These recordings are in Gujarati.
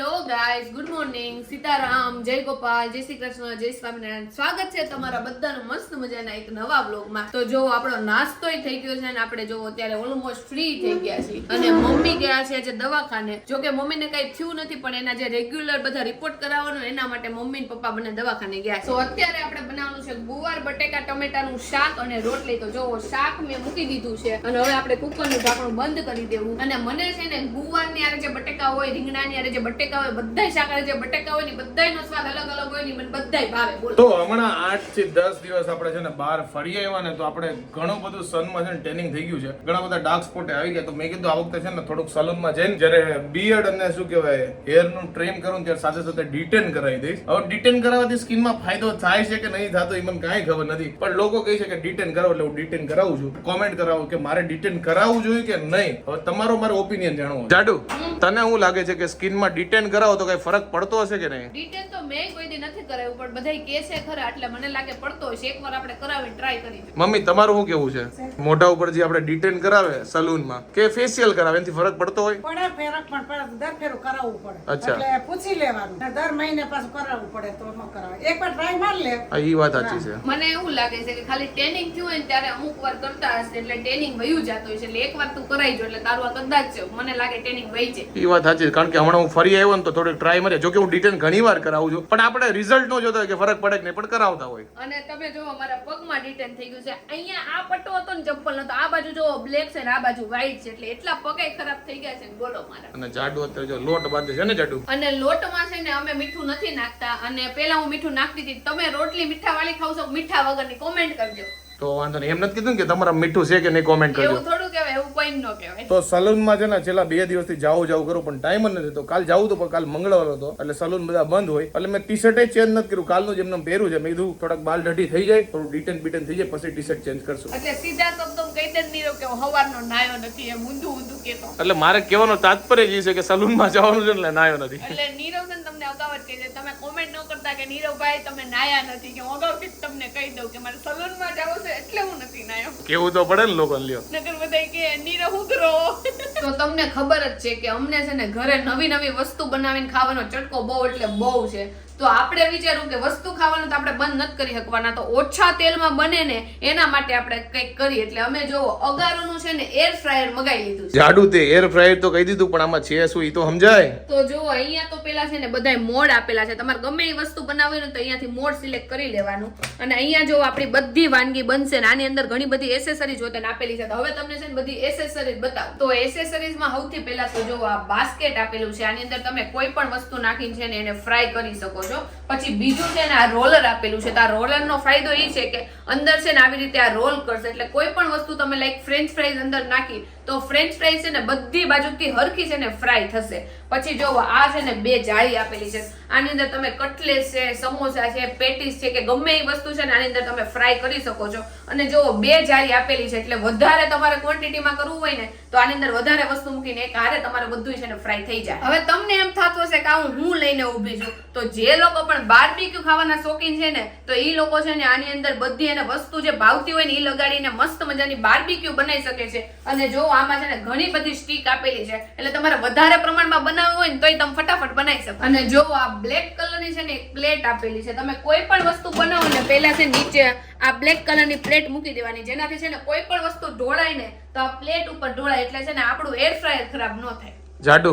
Hello guys good morning Sitaram જય ગોપાલ જય શ્રી કૃષ્ણ જય સ્વામિનારાયણ સ્વાગત છે તમારા બધાનું મસ્ત મજાના એક નવા બ્લોગમાં તો જો આપણો નાસ્તો થઈ ગયો છે અને આપણે જો અત્યારે ઓલમોસ્ટ ફ્રી થઈ ગયા છીએ. અને મમ્મી ગયા છે આજે દવાખાને. જો કે મમ્મીને કઈ થયું નથી, પણ એના જે રેગ્યુલર બધા રિપોર્ટ કરાવવાનું, એના માટે મમ્મી પપ્પા બંને દવાખાને ગયા તો અત્યારે આપણે બનાવવાનું છે ગુવાર, બટેકા, ટમેટાનું શાક અને રોટલી. તો જો શાક મેં મૂકી દીધું છે. અને હવે આપણે કુકરનું ઢાંકણું બંધ કરી દેવું. અને મને છે ને ગુવારની આરે જે બટેકા હોય, રીંગણાની આરે જે બટેકા હોય બધાય શાક જે બટેકા હોય ને બધાયનો સ્વાદ અલગ અલગ હોય ને મને બધાય ભાવે બોલો. તો હમણાં આઠથી દસ દિવસ આપણે છે ને બહાર ફરી આવ્યા ને તો આપણે ઘણું બધું સનમાં છે ને ટેનિંગ થઈ ગયું છે. ઘણા બધા ડાર્ક સ્પોટ આવી ગયા. તો મેં કીધું આ વખતે છે ને થોડુંક સલૂનમાં જઈને જ્યારે બિયર્ડ અને શું કહેવાય હેરનું ટ્રેન કરું ત્યારે સાથે સાથે ડિટેન કરાવી દઈશ. હવે ડિટેન કરાવવાથી સ્કિનમાં ફાયદો થાય છે કે નહીં થતો એ મને કાંઈ ખબર નથી. પણ લોકો કહે છે કે ડિટેન કરાવો એટલે હું ડિટેન કરાવું છું. કોમેન્ટ કરાવું કે મારે ડિટેન કરાવવું જોઈએ કે નહીં? હવે તમારો મારો ઓપિનિયન જાણવો છે. જાડુ તને શું લાગે છે કે સ્કિનમાં ડિટેન કરાવો તો કઈ ફરક પડતો હશે કે નહીં? ડિટેન તો મેં કોઈ દી નથી કરાવ્યું પણ બધાય કે છે ખરા એટલે મને લાગે પડતો હશે. એકવાર આપણે કરાવીને ટ્રાય કરી મમ્મી તમારું શું કેવું છે? મોઢા ઉપર જે આપણે ડિટેન કરાવે સલૂનમાં કે ફેશિયલ કરાવે એનાથી ફરક પડતો હોય? પડે ફરક પણ પડે દર ફેરું કરાવવું પડે. અચ્છા. એટલે પૂછી લેવાનું. દર મહિને પાછું કરાવવું પડે તો ન કરાવે એકવાર ટ્રાય માર લે. હા ઈ વાત સાચી છે. મને એવું લાગે છે કે ખાલી ટ્રેનિંગ થયું હોય ને ત્યારે અમુક વાર કરતા હશે એટલે ટ્રેનિંગ વયું હોય છે એટલે એક વાર તું કરાઈ જો એટલે તારું આ કદાચ છે. મને લાગે ટ્રેનિંગ વહી છે ઈ વાત સાચી છે. કારણ કે હમણાં હું ફરી આવ્યો ને તો થોડીક ટ્રાય મારે જોકે હું ડિટેન ઘણી વાર કરાવું છું પણ આપણે રિઝલ્ટ નો જોતા કે ફરક પડે કે નહીં પણ કરાવતા હોય. અને તમે જો મારા પગમાં ડિટેન થઈ ગયું છે. અહીંયા આ પટ્ટો હતો ને ચપ્પલ નતો આ બાજુ જો બ્લેક છે ને આ બાજુ વ્હાઈટ છે. એટલે એટલા પગે ખરાબ થઈ ગયા છે બોલો મારા. અને જાડુ અત્યારે જો લોટ બાંધે છે ને જાડુ? અને લોટમાં છે ને અમે મીઠું નથી નાખતા. અને પેલા હું મીઠું નાખતી હતી. તમે રોટલી મીઠા વાળી ખાવ છો મીઠા વગરની કોમેન્ટ કરજો. તો વાંધો નહીં. એમ નથી કીધું કે તમારા મીઠું છે કે નહીં કોમેન્ટ કરજો. કહેવાય એવું કોઈ ન કહેવાય. તો સલૂનમાં છે ને છેલ્લા બે દિવસથી જાવું જાવું કરું પણ ટાઈમ જ નથી તો કાલ જાવું તો પણ કાલ મંગળવાર હતો એટલે સલૂન બધા બંધ હોય. એટલે મેં ટી શર્ટ ચેન્જ નથી કર્યું. કાલનું જેમ પહેર્યું છે. મેં કીધું થોડાક બાલ ઢઢી થઈ જાય થોડું ડિટેન બિટેન થઈ જાય પછી ટી શર્ટ ચેન્જ કરશું. એટલે સીધા શબ્દો કહી દે જ નહીં કે હવારનો નાયો નથી એમ ઊંધું ઊંધું કે એટલે મારે કહેવાનો તાત્પર્ય જ એ છે કે સલૂનમાં જવાનું છે એટલે નાયો નથી. એટલે નીરવ તમને અગાઉ જ કહી દે. તમે કોમેન્ટ ન કરતા કે નીરવભાઈ તમે નાયા નથી કે હું અગાઉથી તમને કહી દઉં કે મારે સલૂનમાં જવું છે એટલે હું નથી નાયો. કેવું તો પડે ને લોકોને લ્યો. નકર બધાય કે નીરવ ઉતરો તો તમને ખબર જ છે કે અમને છે ને ઘરે નવી નવી વસ્તુ બનાવીને ખાવાનો ચટકો બહુ એટલે બહુ છે. તો આપણે વિચારું કે વસ્તુ ખાવાનું તો આપણે બંધ નથી કરી શકવાના તો ઓછા તેલમાં બને ને એના માટે આપણે કંઈક કરીએ. એટલે અમે જો અગારોનું છે ને એર ફ્રાયર મગાવી લીધું છે. જાડુ તે એર ફ્રાયર તો કહી દીધું પણ આમાં છે શું એ તો સમજાય? તો જો અહીંયા તો પેલા છે ને બધા મોડ આપેલા છે. તમારે ગમે એ વસ્તુ બનાવવી હોય તો અહીંયાથી મોડ સિલેક્ટ કરી લેવાનું. અને અહીંયા જો આપણી બધી વાનગી બનશે ને આની અંદર ઘણી બધી એસેસરીઝ હોતે આપેલી છે. તો હવે તમને છે ને બધી એસેસરીઝ બતાવું. તો એસેસરીઝમાં સૌથી પહેલા તો જો આ બાસ્કેટ આપેલું છે. આની અંદર તમે કોઈ પણ વસ્તુ નાખીને છે ને એને ફ્રાય કરી શકો છો. પછી બીજું છે ને આ રોલર આપેલું છે. તો આ રોલરનો ફાયદો એ છે કે અંદર છે ને આવી રીતે આ રોલ કરશે. એટલે કોઈ પણ વસ્તુ તમે લાઈક ફ્રેન્ચ ફ્રાઈઝ અંદર નાખી તો ફ્રેન્ચ ફ્રાઈઝ છે ને બધી બાજુથી હરખી છે ને ફ્રાય થશે. પછી જો આ છે ને બે જાળી આપેલી છે. આની અંદર તમે કટલેસ છે, સમોસા છે, પેટીસ છે કે ગમે એ વસ્તુ છે ને આની અંદર તમે ફ્રાય કરી શકો છો. અને જો બે જાળી આપેલી છે એટલે વધારે તમારે ક્વોન્ટિટીમાં કરવું હોય ને, તો આની અંદર વધારે વસ્તુ મૂકીને એક હારે તમારે બધું છે ને ફ્રાય થઈ જાય. હવે તમને એમ થતું હશે કે હું હું લઈને ઊભી છું. તો જે લોકો પણ બારબીક્યુ ખાવાના શોખીન છે ને, તો એ લોકો છે ને આની અંદર બધી એને વસ્તુ જે ભાવતી હોય ને એ લગાડીને મસ્ત મજાની બારબીક્યુ બનાવી શકે છે. અને જો આમાં છે ને ઘણી બધી સ્ટીક આપેલી છે. એટલે તમારે વધારે પ્રમાણમાં બનાવવું હોય ને તોય તમે ફટાફટ બનાવી શકો. અને જો આ બ્લેક કલરની છે ને એક પ્લેટ આપેલી છે. તમે કોઈ પણ વસ્તુ બનાવો ને પહેલા છે નીચે આ બ્લેક કલરની પ્લેટ મૂકી દેવાની. જેનાથી છે ને કોઈ પણ વસ્તુ ઢોળાય ને તો આ પ્લેટ ઉપર ઢોળાય. એટલે છે ને આપણું એર ફ્રાયર ખરાબ ન થાય. જાડુ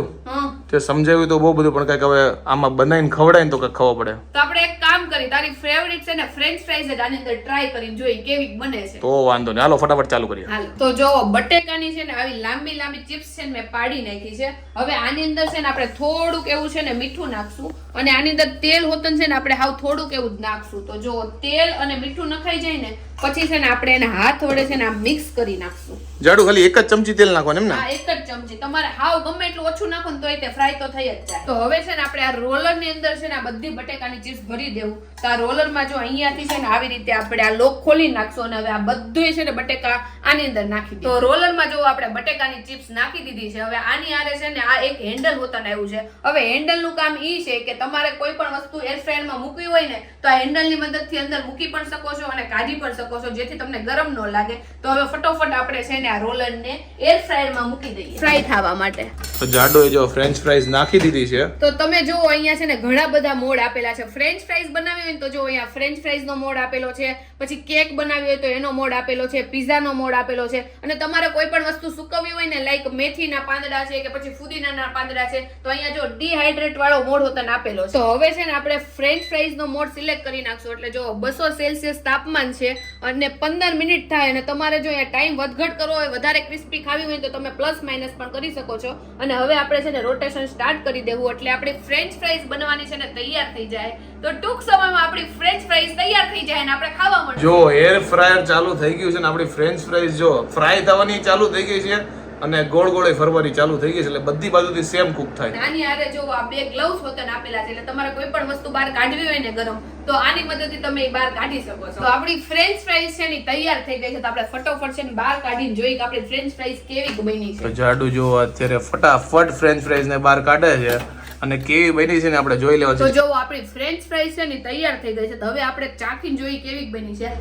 તે સમજાવ્યું તો બહુ બધું પણ કંઈક હવે આમાં બનાવીને ખવડાય તો કંઈક ખબર પડે. તો આપણે એક કામ કરી તારી ફેવરિટ છે ને ફ્રેન્ચ ફ્રાઈઝ જ આની અંદર ટ્રાય કરીને જોઈ કેવી બને છે. તો વાંધો નહીં. હાલો ફટાફટ ચાલુ કરીએ. હાલો તો જો બટેકાની છે ને આવી લાંબી લાંબી ચિપ્સ છે ને મેં પાડી નાખી છે. હવે આની અંદર છે ને આપણે થોડુંક એવું છે ને મીઠું નાખશું અને આની અંદર તેલ હોતન છે ને આપણે હાવ થોડુંક એવું જ નાખશું. તો જો તેલ અને મીઠું નખાઈ જાય ને પછી છે ને આપણે એને હાથ વડે છે ને આમ મિક્સ કરી નાખશું. જાડુ ખાલી એક જ ચમચી તેલ નાખવાનું એમ ને? હા એક જ ચમચી. તમારે હાવ ગમે એટલું ઓછું નાખો ને તોય તે ફ્રાય તો થઈ જ જાય. તો હવે છે ને આપણે આ રોલરની અંદર છે ને આ બધી બટેકાની ચિપ્સ ભરી દેવું. તો આ રોલરમાં જો અહીંયાથી છે ને આવી રીતે આપણે આ લોક ખોલી નાખશું અને હવે આ બધું છે ને બટેકા આની અંદર નાખી તો રોલરમાં જો આપણે બટેકાની ચિપ્સ નાખી દીધી છે હવે આની આરે છે ને આ એક હેન્ડલ હોતન આવ્યું છે. હવે હેન્ડલનું કામ એ છે કે તમારે કોઈ પણ વસ્તુ એર ફ્રાયરમાં મૂકવી હોય ને તો આ હેન્ડલની મદદથી અંદર મૂકી પણ શકો છો અને કાઢી પણ શકો શકો છો જેથી તમને ગરમ ન લાગે. તો હવે ફટોફટ આપણે છે ને આ રોલરને એર ફ્રાયરમાં મૂકી દઈએ. ફ્રાય થવા માટે. તો જાડો જો ફ્રેન્ચ ફ્રાઈઝ નાખી દીધી છે. તો તમે જો અહીંયા છે ને ઘણા બધા મોડ આપેલા છે. ફ્રેન્ચ ફ્રાઈઝ બનાવી હોય ને તો જો અહીંયા ફ્રેન્ચ ફ્રાઈઝનો મોડ આપેલો છે, પછી કેક બનાવી હોય તો એનો મોડ આપેલો છે પિઝાનો મોડ આપેલો છે. અને તમારે કોઈ પણ વસ્તુ સુકવવી હોય ને લાઈક મેથીના પાંદડા છે કે પછી ફુદીનાના પાંદડા છે, તો અહીંયા જો ડિહાઇડ્રેટ વાળો મોડ હોતાને આપેલો છે. તો હવે છે ને આપણે ફ્રેન્ચ ફ્રાઈઝનો મોડ સિલેક્ટ કરી નાખશું. એટલે જો બસો સેલ્સિયસ તાપમાન છે અને પંદર મિનિટ થાય અને તમારે જો અહીંયા ટાઈમ વધઘટ કરવો હોય, વધારે ક્રિસ્પી ખાવી હોય તો તમે પ્લસ માઇનસ પણ કરી શકો છો. અને હવે આપણે છે ને રોટેશન સ્ટાર્ટ કરી દેવું. એટલે આપણે ફ્રેન્ચ ફ્રાઈઝ બનવાની છે ને તૈયાર થઈ જાય. તો ટૂંક સમયમાં આપણી ફ્રેન્ચ ફ્રાઈઝ તૈયાર થઈ જાય અને આપણે ખાવા મળે. જો એર ફ્રાયર ચાલુ થઈ ગયું છે ને આપણી ફ્રેન્ચ ફ્રાઈઝ જો ફ્રાય થવાની ચાલુ થઈ ગઈ છે અને ગોળ ગોળે ફરવાની ચાલુ થઈ ગઈ છે એટલે બધી બાજુથી સેમ કુક થાય. આની આરે જો આ બે ગ્લવ્સ હોતન આપેલા છે એટલે તમારે કોઈ પણ વસ્તુ બહાર કાઢવી હોય ને ગરમ તો આની મદદથી તમે એ બહાર કાઢી શકો છો. તો આપણી ફ્રેન્ચ ફ્રાઈઝ છે ને તૈયાર થઈ ગઈ છે તો આપણે ફટોફટ છે ને બહાર કાઢીને જોઈએ કે આપણી ફ્રેન્ચ ફ્રાઈઝ કેવી બની છે. તો જાડુ જો અત્યારે ફટાફટ ફ્રેન્ચ ફ્રાઈઝ ને બહાર કાઢે છે અને કેવી બની છે ને આપણે જોઈ લેવા તો જો આપણી ફ્રેન્ચ ફ્રાઈસ છે ને તૈયાર થઈ ગઈ છે તો હવે આપણે ચાખીને જોઈએ કેવી બની છે.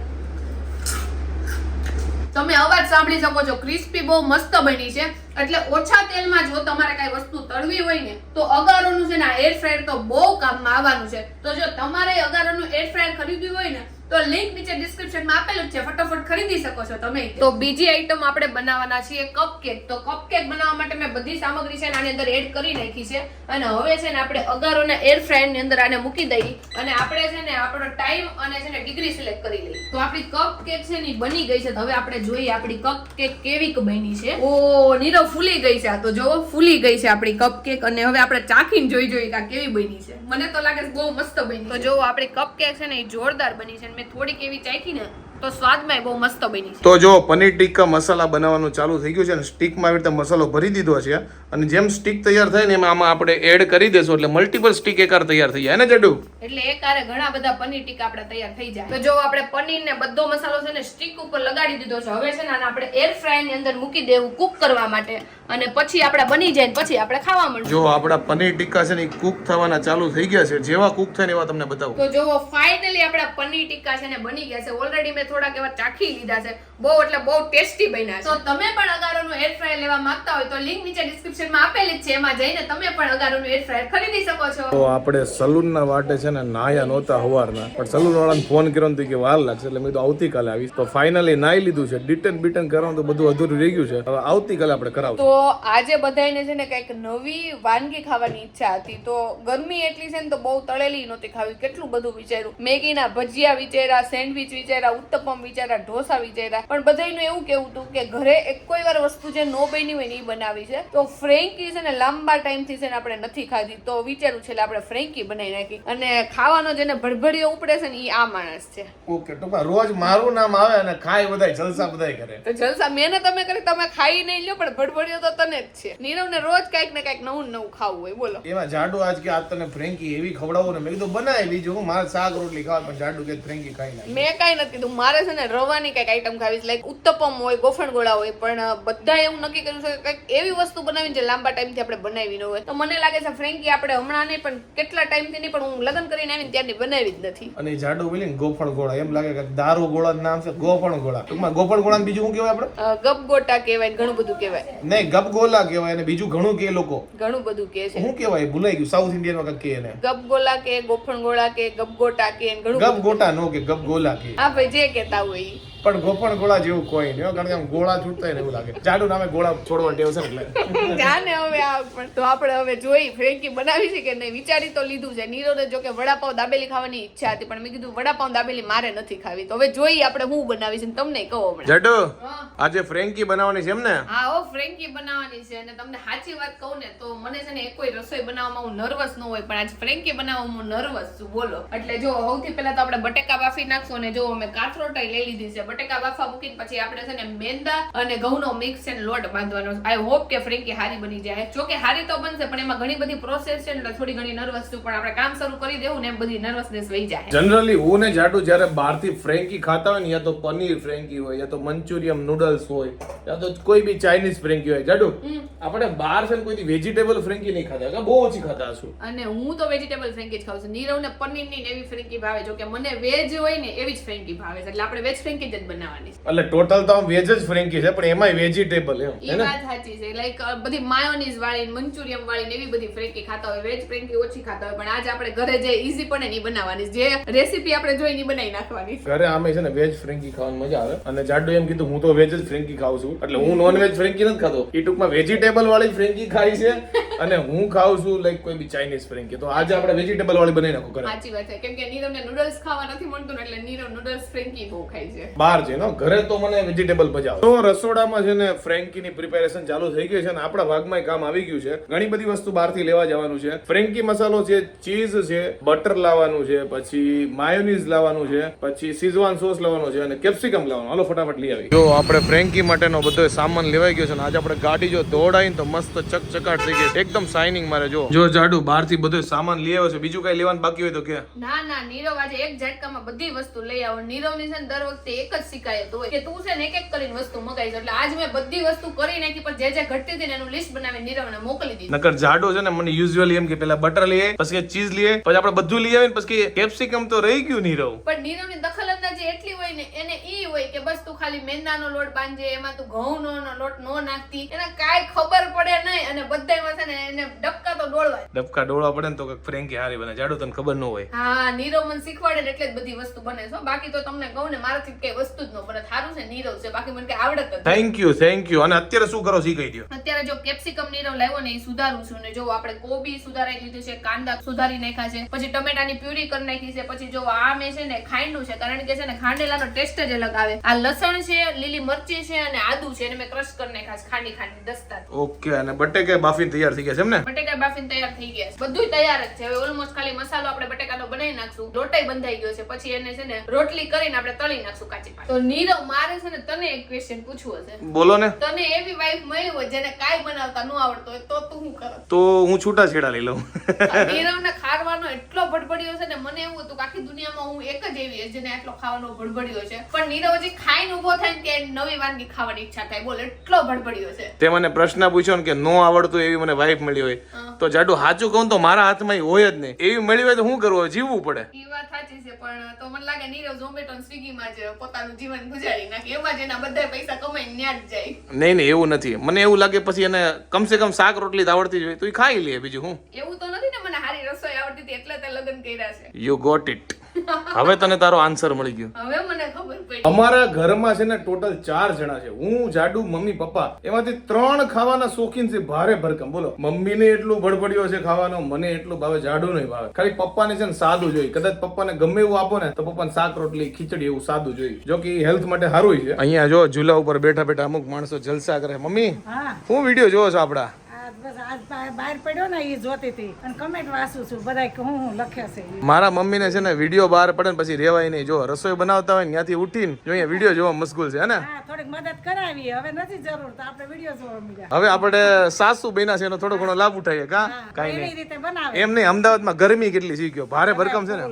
તમે અવાજ સાંભળી શકો છો ક્રિસ્પી બહુ મસ્ત બની છે. એટલે ઓછા તેલમાં જો તમારે કઈ વસ્તુ તળવી હોય ને તો અગારોનું છે ને એર ફ્રાયર તો બહુ કામમાં આવવાનું છે. તો જો તમારે અગારોનું એર ફ્રાયર ખરીદ્યું હોય ને તો લિંક નીચે ડિસ્ક્રિપ્શનમાં આપેલું છે. ફટાફટ ખરીદી શકો છો તમે. તો બીજી આઈટમ આપણે બનાવવાના છીએ કપકેક તો કપકેક બનાવવા માટે મેં બધી સામગ્રી છે ને આની અંદર એડ કરી નાખી છે. અને હવે છે ને આપણે અગારોના એર ફ્રાયરની અંદર આને મૂકી દઈએ. અને આપણે છે ને આપણો ટાઈમ અને છે ને ડિગ્રી સિલેક્ટ કરી લઈએ. તો આપણી કપ કેક છે ને બની ગઈ છે. તો હવે આપણે જોઈએ આપણી કપ કેક કેવી બની છે. ઓ નીરવ ફૂલી ગઈ છે આ તો જોવો ફૂલી ગઈ છે આપણી કપ કેક અને હવે આપણે ચાખીને જોઈ જોઈએ કે આ કેવી બની છે. મને તો લાગે છે બહુ મસ્ત બની તો જોવો આપણી કપ કેક છે ને એ જોરદાર બની છે મેં થોડીક એવી ચાખી ને તો સ્વાદમાં બહુ મસ્ત બની છે. તો જો પનીર ટિક્કા મસાલા બનાવવાનું ચાલુ થઈ ગયું છે અને સ્ટીકમાં આવી રીતે મસાલો ભરી દીધો છે અને જેમ સ્ટીક તૈયાર થાય ને એમાં આમાં આપણે એડ કરી દેશું એટલે મલ્ટિપલ સ્ટીક એકાર તૈયાર થઈ જાય ને જડુ? એટલે એક હારે ઘણા બધા પનીર ટીકા આપણે તૈયાર થઈ જાય. તો જો આપણે પનીર ને બધો મસાલો છે ને સ્ટીક ઉપર લગાડી દીધો છે. હવે છે ને આને આપણે એર ફ્રાયની અંદર મૂકી દેવું કુક કરવા માટે. અને પછી આપણે બની જાય પછી આપણે ખાવા મળશે. જો આપણા પનીર ટિક્કા છે ને કુક થવાના ચાલુ થઈ ગયા છે. જેવા કુક થાય ને એવા તમને બતાવું. તો જો ફાઇનલી આપણા પનીર ટિક્કા છે ને બની ગયા છે. ઓલરેડી મેં થોડાક એવા ચાખી લીધા છે. બહુ એટલે બહુ ટેસ્ટી બન્યા છે. તો તમે પણ અગારોનું એર ફ્રાય લેવા માંગતા હોય તો લિંક નીચે ડિસ્ક્રિપ્શનમાં આપેલી જ છે એમાં જઈને તમે પણ અગારોનું એર ફ્રાયર ખરીદી શકો છો. તો આપણે સલૂનના વાટે છે ને નાયા નહોતા હવારના. પણ સલૂન વાળાને ફોન કર્યો ને તો કે વાર લાગશે એટલે મેં તો આવતીકાલે આવીશ. તો ફાઇનલી નાઈ લીધું છે. ડિટન બિટન કરવાનું તો બધું અધૂરું રહી ગયું છે. હવે આવતીકાલે આપણે કરાવું તો આજે બધાને છે ને કંઈક નવી વાનગી ખાવાની ઈચ્છા હતી. તો ગરમી એટલી છે ને તો બહુ તળેલી નહોતી ખાવી. કેટલું બધું વિચાર્યું. મેગીના ભજીયા વિચાર્યા સેન્ડવિચ વિચાર્યા ઉત્તપમ વિચાર્યા ઢોસા વિચાર્યા. પણ બધાયનું એવું કેવું હતું કે ઘરે એક કોઈ વાર વસ્તુ જે નો બની હોય ને એ બનાવી છે. તો ફ્રેન્કી છે ને લાંબા ટાઈમથી છે ને આપણે નથી ખાધી. તો વિચાર્યું છે આપણે ફ્રેન્કી બનાવી નાખી. અને ખાવાનો જેને ભડભડીઓ ઉપડે છે ને એ આ માણસ છે. ઓકે ટૂંકમાં રોજ મારું નામ આવે અને ખાય બધાય જલસા બધાય કરે. તો જલસા મેને તમે કરી તમે ખાઈ નહીં લ્યો પણ ભડભડીઓ તો તને જ છે. નીરવને રોજ કાંઈક ને કાંઈક નવું નવું ખાવું હોય બોલો. એમાં જાડુ આજ કે આજ તને ફ્રેન્કી એવી ખવડાવું ને મેં કીધું બનાવી બીજું મારે શાક રોટલી ખાવા પણ જાડુ કે ફ્રેન્કી ખાઈ નાખી. મેં કાંઈ નથી કીધું. મારે છે ને રવાની કાંઈક આઈટમ ખાવી છે લાઈક ઉત્તપમ હોય ગોફણ ગોળા હોય પણ બધા એવું નક્કી કર્યું છે કે કંઈક એવી વસ્તુ બનાવી જે લાંબા ટાઈમથી આપણે બનાવી ન હોય. તો મને લાગે છે ફ્રેન્કી આપણે હમણાં નહીં પણ કેટલા ટાઈમથી નહીં પણ હું લગ્ન કરીને આવીને ત્યારની બનાવી જ નથી. અને જાડો બોલી ને ગોફણ ગોળા એમ લાગે કે દારૂ ગોળા નામ છે ગોફણ ગોળા ટૂંકમાં ગોફણ ગોળા બીજું શું કહેવાય આપણે? ગપગોટા કહેવાય ઘણું બધું કહેવાય. નહીં ગપગોલા કહેવાય અને બીજું ઘણું કે લોકો. ઘણું બધું કહે છે. શું કહેવાય? ભૂલાઈ ગયું. સાઉથ ઇન્ડિયન કંઈક કે એને. ગપગોલા કે ગોફણ ગોળા કે ગપગોટા કે ઘણું ગપ ગોટા નો કે ગપ ગોલા કે હા ભાઈ જે કહેતા હોય. પણ ગોપણ ગોળા જેવું કોઈ નહીં કારણ કે આમ ગોળા છૂટતા એવું લાગે. જાડુ નામે ગોળા છોડવા ટેવ છે એટલે. જાને હવે આ પણ તો આપણે હવે જોઈ ફ્રેન્કી બનાવી છે કે નહીં? વિચારી તો લીધું છે. નીરવને જો કે વડાપાવ દાબેલી ખાવાની ઈચ્છા હતી પણ મેં કીધું વડાપાવ દાબેલી મારે નથી ખાવી. તો હવે જોઈ આપણે હું બનાવી છે તમને કહો હમણાં. જાડુ આજે ફ્રેન્કી બનાવવાની છે એમ ને? હા ઓ ફ્રેન્કી બનાવવાની છે. અને તમને સાચી વાત કહું ને તો મને છે ને એક કોઈ રસોઈ બનાવવામાં હું નર્વસ ન હોય પણ આજ ફ્રેન્કી બનાવવામાં હું નર્વસ છું. બોલો. એટલે જો સૌથી પહેલા તો આપણે બટેકા બાફી નાખશું અને જો અમે કાથરોટાઈ લઈ લીધી છે બટેકા બાફા મૂકીને પછી આપણે છે ને મેંદા અને ઘઉંનો મિક્સ છે લોટ બાંધવાનો. આઈ હોપ કે ફ્રેન્કી હારી બની જાય. જો કે હારી તો બનશે પણ એમાં ઘણી બધી પ્રોસેસ છે એટલે થોડી ઘણી નર્વસ છું. પણ આપણે કામ શરૂ કરી દેવું ને એમ બધી નર્વસનેસ વહી જાય. જનરલી હું ને જાડું જ્યારે બહારથી ફ્રેન્કી ખાતા હોય ને યા તો પનીર ફ્રેન્કી હોય યા તો મંચુરિયમ નૂડલ્સ હોય યા તો કોઈ બી ચાઇનીઝ ફ્રેન્કી હોય. જાડુ આપણે બહાર છે કોઈ વેજીટેબલ ફ્રેન્કી નહીં ખાતા. કે બહુ ઓછી ખાતા છું અને હું તો વેજીટેબલ ફ્રેન્કી જ ખાઉં છું. નીરવ ને પનીરની એવી ફ્રેન્કી ભાવે. જો કે મને વેજ હોય ને એવી જ ફ્રેન્કી ભાવે છે. એટલે આપણે વેજ ફ્રેન્કી જ બનાવવાની છે. એટલે ટોટલ તો આમ વેજ જ ફ્રેન્કી છે પણ એમાંય વેજીટેબલ એમ એ વાત સાચી છે. લાઈક બધી માયોનીઝ વાળી મંચુરિયમ વાળી ને એવી બધી ફ્રેન્કી ખાતા હોય વેજ ફ્રેન્કી ઓછી ખાતા હોય પણ આજ આપણે ઘરે જે ઈઝી પડે ની બનાવવાની જે રેસીપી આપણે જોઈને ની બનાવી નાખવાની ઘરે આમે છે ને વેજ ફ્રેન્કી ખાવાની મજા આવે. અને જાડુ એમ કીધું હું તો વેજ જ ફ્રેન્કી ખાઉં છું. એટલે હું નોન વેજ ફ્રેન્કી નથી ખાતો. એ ટૂંકમાં વેજીટેબલ વાળી ફ્રેન્કી ખાઈ છે. અને હું ખાઉં છું લાઈક કોઈ બી ચાઇનીઝ ફ્રેન્કી તો આજે આપણે વેજીટેબલ વાળી બનાવી નાખો ઘરે. સાચી વાત છે. કેમ કે નીરવને નૂડલ્સ ખાવા નથી મળતું એટલે નીરવ નૂડલ્સ ફ્રેન્કી બહુ ખાય છે. બહાર છે ને? ઘરે તો મને વેજીટેબલ મજા તો રસોડામાં છે ને ફ્રેન્કીની પ્રિપેરેશન ચાલુ થઈ ગઈ છે અને આપણા ભાગમાં કામ આવી ગયું છે. ઘણી બધી વસ્તુ બહારથી લેવા જવાનું છે. ફ્રેન્કી મસાલો છે ચીઝ છે બટર લાવવાનું છે પછી માયોનીઝ લાવવાનું છે પછી સીઝવાન સોસ લાવવાનો છે અને કેપ્સિકમ લાવવાનું. હાલો ફટાફટ લઈ આવી. જો આપણે ફ્રેન્કી માટેનો બધો સામાન લેવાઈ ગયો છે અને આજે આપણે ગાડી જો દોડાઈને તો મસ્ત ચકચકાટ થઈ ગઈ એકદમ શાઇનિંગ મારે જો. જો જાડુ બહારથી બધો સામાન લઈ આવ્યો છે. બીજું કઈ લેવાનું બાકી હોય તો કે. ના ના નીરવ આજે એક ઝટકામાં બધી વસ્તુ લઈ આવો. નીરવની છે ને દર વખતે એક જ શિકાયત હોય. કે તું છે ને એક એક કરીને વસ્તુ મગાઈ એટલે આજ મેં બધી વસ્તુ કરી નાખી પણ જે જે ઘટતી હતી ને એનું લિસ્ટ બનાવી નીરવને મોકલી દીધી. નકર જાડો છે ને મને યુઝ્યુઅલી એમ કે પેલા બટર લઈએ પછી ચીઝ લઈએ પછી આપણે બધું લઈ આવીએ પછી કેપ્સિકમ તો રહી ગયું નીરવ. પણ નીરવની દખલ અંદાજી એટલી હોય ને એને ઈ હોય કે બસ તું ખાલી મેંદાનો લોટ બાંધજે એમાં તું ઘઉં નો લોટ નો નાખતી. એને કાંઈ ખબર પડે નહીં. અને બધાયમાં છે ને એને ડબકા તો ડોળવા ડબકા ડોળવા પડે ને તો કંઈક ફ્રેન્કી હારી બને. જાડો તને ખબર ન હોય. હા નીરવ મને શીખવાડે ને એટલે જ બધી વસ્તુ બને છે બાકી તો તમને કહું ને મારાથી કઈ વસ્તુ જ ન બને. થારું છે નીરવ છે. બાકી મને કઈ આવડત થેન્ક યુ થેન્ક યુ અને અત્યારે શું કરો શીખી દો અત્યારે જો કેપ્સિકમ નીરવ લાવ્યો ને એ સુધારું છું. ને જો આપણે કોબી સુધારી લીધું છે કાંદા સુધારી નાખ્યા છે પછી ટમેટાની પ્યુરી કરી નાખી છે પછી જો આ મેં છે ને ખાંડનું છે કારણ કે છે ને ખાંડેલાનો ટેસ્ટ જ અલગ આવે. આ લસણ છે લીલી મરચી છે અને આદુ છે એને મેં ક્રશ કરી નાખ્યા છે ખાંડી ખાંડી દસ્તા ઓકે અને બટેકે બાફી તૈયાર થઈ ગયા છે એમ ને? બટેકા બાફીને તૈયાર થઈ ગયા છે. બધું તૈયાર જ છે. હવે ઓલમોસ્ટ ખાલી મસાલો આપણે બટેકાનો બનાવી નાખશું. લોટાઈ બંધાઈ ગયો છે. પછી એને છે ને રોટલી કરીને આપણે તળી નાખશું કાચી પાકી તો નીરવ મારે છે ને તને એક ક્વેશ્ચન પૂછવું હશે બોલો ને. તને એવી વાઈફ મળી હોય જેને કાઈ બનાવતા ન આવડતો હોય તો તું શું કરો તો હું છૂટા છેડા લઈ લઉં. નીરવને ખાવાનો એટલો ભડભડ્યો છે ને મને એવું હતું કે આખી દુનિયામાં હું એક જ એવી હશે જેને આટલો ખાવાનો ભડભડ્યો છે. પણ નીરવ હજી ખાઈને ઊભો થાય ત્યાં નવી વાનગી ખાવાની ઈચ્છા થાય. બોલ એટલો ભડભડ્યો છે. તે મને પ્રશ્ન પૂછ્યો કે નો આવડતું એવી મને વાઈફ મળી હોય. તો જાડુ સાચું કહું તો મારા હાથમાં હોય જ નહીં. એવી મળી હોય તો શું કરવું? જીવવું પડે. એ વાત સાચી છે પણ તો મને લાગે નીરવ ઝોમેટો સ્વિગીમાં જ પોતાનું જીવન ગુજારી નાખે. એમાં જ એના બધા પૈસા કમાઈને ન્યા જ જાય. નહીં નહીં એવું નથી. મને એવું લાગે પછી એને કમસે કમ શાક રોટલી તો આવડતી જ હોય. તો એ ખાઈ લે બીજું હું એવું તો નથી ને મને સારી રસોઈ આવડતી હતી એટલે તે લગ્ન કર્યા છે. યુ ગોટ ઇટ હવે તને તારો આન્સર મળી ગયો. હવે મને ખબર પડી. અમારા ઘરમાં છે ને ટોટલ ચાર જણા છે. હું જાડુ મમ્મી પપ્પા. એમાંથી ત્રણ ખાવાના શોખીન છે ભારે ભરકમ. બોલો. મમ્મીને એટલું ભડભડ્યો છે ખાવાનો મને એટલું ભાવે જાડુ નહીં ભાવે. ખાલી પપ્પાને છે ને સાદું જોઈએ. કદાચ પપ્પાને ગમે એવું આપો ને તો પપ્પાને શાક રોટલી ખીચડી એવું સાદું જોઈએ. જો કે હેલ્થ માટે સારું છે. અહીંયા જો ઝૂલા ઉપર બેઠા બેઠા અમુક માણસો જલસા કરે. મમ્મી હું. વીડિયો જોવો છો આપડા? બહાર પડ્યો ને એ જોતી હતી. અને કમેન્ટ વાંચું છું બધા હું હું લખ્યા છે મારા મમ્મીને છે ને વીડિયો બહાર પડે ને પછી રેવાય નહીં. જો રસોઈ બનાવતા હોય ને ત્યાંથી ઉઠીને જો અહીંયા વીડિયો જોવા મુશ્કેલ છે ને? થોડીક મદદ કરાવી. હવે નથી જરૂર તો આપણે વીડિયો જોવા મળ્યા. હવે આપણે સાસુ બહેના છે એનો થોડો ઘણો લાભ ઉઠાવીએ કા? કાંઈ નહીં. રીતે બનાવે. એમ નહીં અમદાવાદમાં ગરમી કેટલી શીખ્યો ભારે ભરકમ છે ને?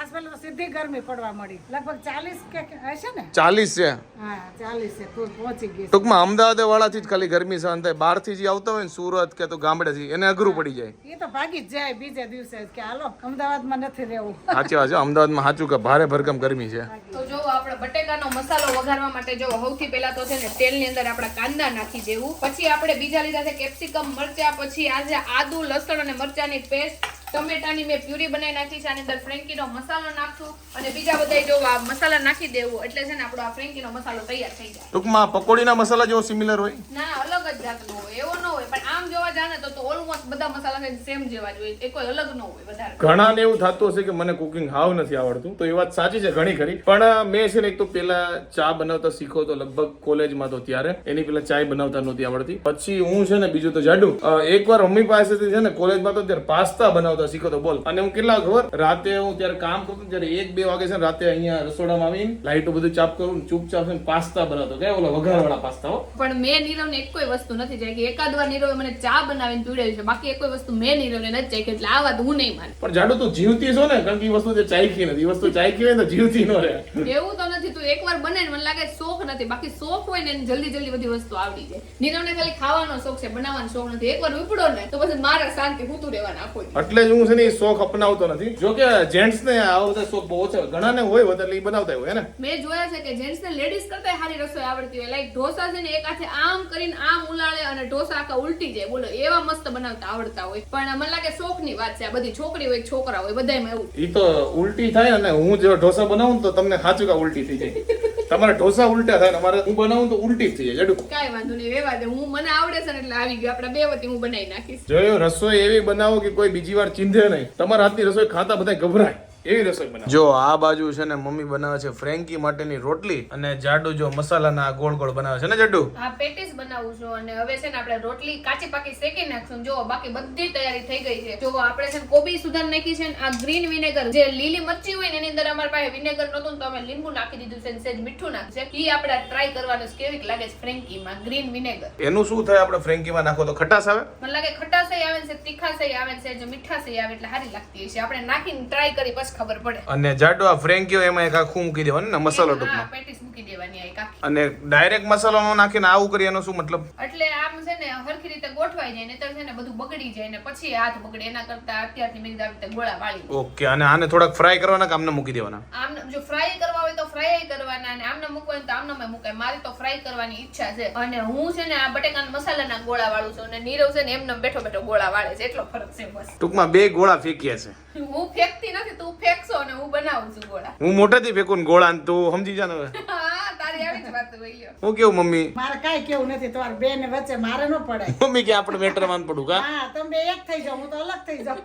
આજકાલ છે સીધી ગરમી પડવા મળી. લગભગ ચાલીસ કે કે હશે ને? ચાલીસ છે. હા ચાલીસ છે ફૂલ પહોંચી ગઈ ટૂંકમાં અમદાવાદ વાળાથી જ ખાલી ગરમી સહન થાય. બહારથી જે આવતા હોય ને સુરત કે તો ગામડેથી એને અઘરું પડી જાય. એ તો ભાગી જ જાય બીજા દિવસે કે હાલો અમદાવાદમાં નથી રહેવું. સાચી વાત છે અમદાવાદમાં સાચું કે ભારે ભરકમ ગરમી છે. તો જો આપણે બટેકાનો મસાલો વઘારવા માટે જો સૌથી પહેલા તો છે ને તેલની અંદર આપણે કાંદા નાખી દેવું. પછી આપણે બીજા લીધા છે કેપ્સિકમ મરચા પછી આજે આદુ લસણ અને મરચાની પેસ્ટ ટમેટાની મેં પ્યુરી બનાવી નાખી છે આની અંદર ફ્રેન્કીનો મસાલો નાખશું અને બીજા બધા જો આ મસાલા નાખી દેવું એટલે છે ને આપણો આ ફ્રેન્કીનો મસાલો તૈયાર થઈ જાય. ટૂંકમાં પકોડીના મસાલા જેવો સિમિલર હોય? ના અલગ જ જાતનો હોય એવો ન હોય પણ આમ જોવા જાને તો તો ઓલમોસ્ટ બધા મસાલા સેમ જેવા જ હોય એ કોઈ અલગ ન હોય વધારે. ઘણાને એવું થતું હશે કે મને કુકિંગ હાવ નથી આવડતું તો એ વાત સાચી છે ઘણી ખરી. પણ મેં છે ને એક તો પેલા ચા બનાવતા શીખો તો લગભગ કોલેજમાં તો ત્યારે એની પેલા ચાય બનાવતા નહોતી આવડતી. પછી હું છે ને બીજું તો જાડું એક એકવાર મમ્મી પાસેથી છે ને કોલેજમાં તો ત્યારે પાસ્તા બનાવતા શીખો તો બોલ. અને હું કેટલા ખબર? રાતે હું ત્યારે કામ કરતો ને ત્યારે એક બે વાગે છે ને રાતે અહીંયા રસોડામાં આવીને લાઈટો બધું ચાપ કરું ચૂપચાપ છે પાસ્તા બનાવતો. કે ઓલા વઘારવાળા પાસ્તા પણ મેં નીરવને એક કોઈ વસ્તુ નથી જાય કે એકાદ વાર નીરવે મને ચા બનાવીને પીવડાવી છે. બાકી એક કોઈ વસ્તુ મેં નીરવને નથી ચાખી એટલે આ વાત હું નહીં માનું. પણ જાડો તું જીવતી છો ને? કારણ કે એ વસ્તુ ચાખી નથી. એ વસ્તુ ચાખી હોય તો જીવતી ન રહે. એવું તો નથી. તું એકવાર બને મને લાગે શોખ નથી. બાકી શોખ હોય ને જલ્દી જલ્દી બધી વસ્તુ આવડી જાય. નીરવને ખાલી ખાવાનો શોખ છે બનાવવાનો શોખ નથી. એકવાર ઉપડો ને તો પછી મારે શાંતિ હું રહેવાના આખો. એટલે જ હું છે ને એ શોખ અપનાવતો નથી. જો કે જેન્ટ્સ ને આ બધા શોખ બહુ ઓછા ઘણા ઘણાને હોય વધારે એ બનાવતા હોય ને? મેં જોયા છે કે જેન્ટ્સ ને લેડીઝ કરતા સારી રસોઈ આવડતી હોય. લાઈક ઢોસા છે ને એક હાથે આમ કરીને આમ ઉલાળે અને ઢોસા આખા ઉલટી જાય. બોલો એવા મસ્ત બનાવતા આવડતા હોય. પણ મને લાગે શોખની વાત છે આ બધી. છોકરી હોય છોકરા હોય બધાયમાં એવું. એ તો ઉલટી થાય અને હું જો ઢોસા બનાવું ને તો તમને સાચું કા ઉલટી થઈ જાય? તમારે ઢોસા ઉલટા થાય તમારે અમારે હું બનાવું તો ઉલટી જ થઈ જાય જડું. કાંઈ વાંધો નહીં વેવા દે. હું મને આવડે છે ને એટલે આવી ગયો. આપણે બે વતી હું બનાવી નાખીશ. જોયો રસોઈ એવી બનાવો કે કોઈ બીજી વાર ચીંધે નહીં. તમારા હાથની રસોઈ ખાતા બધા ગભરાય. એવી રસોઈ બનાવો. જો આ બાજુ છે ને મમ્મી બનાવે છે ફ્રેન્કી માટેની રોટલી અને જાડુ જો મસાલાના ગોળ ગોળ બનાવે છે ને જાડુ? આ પેટીસ બનાવું છું અને હવે છે ને આપણે રોટલી કાચી પાકી શેકી નાખશું. જો બાકી બધી તૈયારી થઈ ગઈ છે. જો આપણે છે ને કોબી સુધાર નાખી છે ને આ ગ્રીન વિનેગર. જે લીલી મરચી હોય ને એની અંદર અમારી પાસે વિનેગર નતું ને તો અમે લીંબુ નાખી દીધું છે સેજ મીઠું નાખશે. ઈ આપણે ટ્રાય કરવાનું છે. કેવી લાગે છે ફ્રેન્કીમાં? Green vinegar. એનું શું થાય આપણે ફ્રેન્કીમાં નાખો તો ખટાશ આવે? મને લાગે ખટાશ આવે છે તીખાશ આવે છે જે મીઠાશ આવે એટલે સારી લાગતી હશે આપણે નાખીને ટ્રાય કરી પછી ખબર પડે. અને જાડો આ ફ્રેન્કીઓ એમાં એક આખું મૂકી દેવાનું ને મસાલો ટૂંકમાં. પેટીસ મૂકી દેવાની આ એક આખી. અને ડાયરેક્ટ મસાલો નો નાખીને આવું કરીએ એનો શું મતલબ? એટલે આમ છે ને હરખી ગોઠવાઈ જાય નહીતર છે ને બધું બગડી જાય ને પછી હાથ બગડે. એના કરતા અત્યારથી મેં આવી રીતે ગોળા વાળી ઓકે અને આને થોડાક ફ્રાય કરવાના કે આમને મૂકી દેવાના? આમ જો ફ્રાય કરવા હોય તો ફ્રાય કરવાના અને આમને મૂકવા હોય તો આમને મૂકાય. મારી તો ફ્રાય કરવાની ઈચ્છા છે. અને હું છે ને આ બટેકાના મસાલાના ગોળા વાળું છું અને નીરવ છે ને એમને બેઠો બેઠો ગોળા વાળે છે. એટલો ફરક છે બસ. ટૂંકમાં બે ગોળા ફેંક્યા છે. હું ફેંકતી નથી તું ફેંકશો અને હું બનાવું છું ગોળા. હું મોટેથી ફેંકું ને ગોળા ને તું સમજી જા ને હવે. હા તારી આવી જ વાત હોય હું કેવું મમ્મી? મારે કઈ કેવું નથી તમારે બે ને વચ્ચે મારે ન પડાય. મમ્મી કે આપણે મેટરમાં પડું કા? હા તમે એક થઈ જાવ હું તો અલગ થઈ જાવ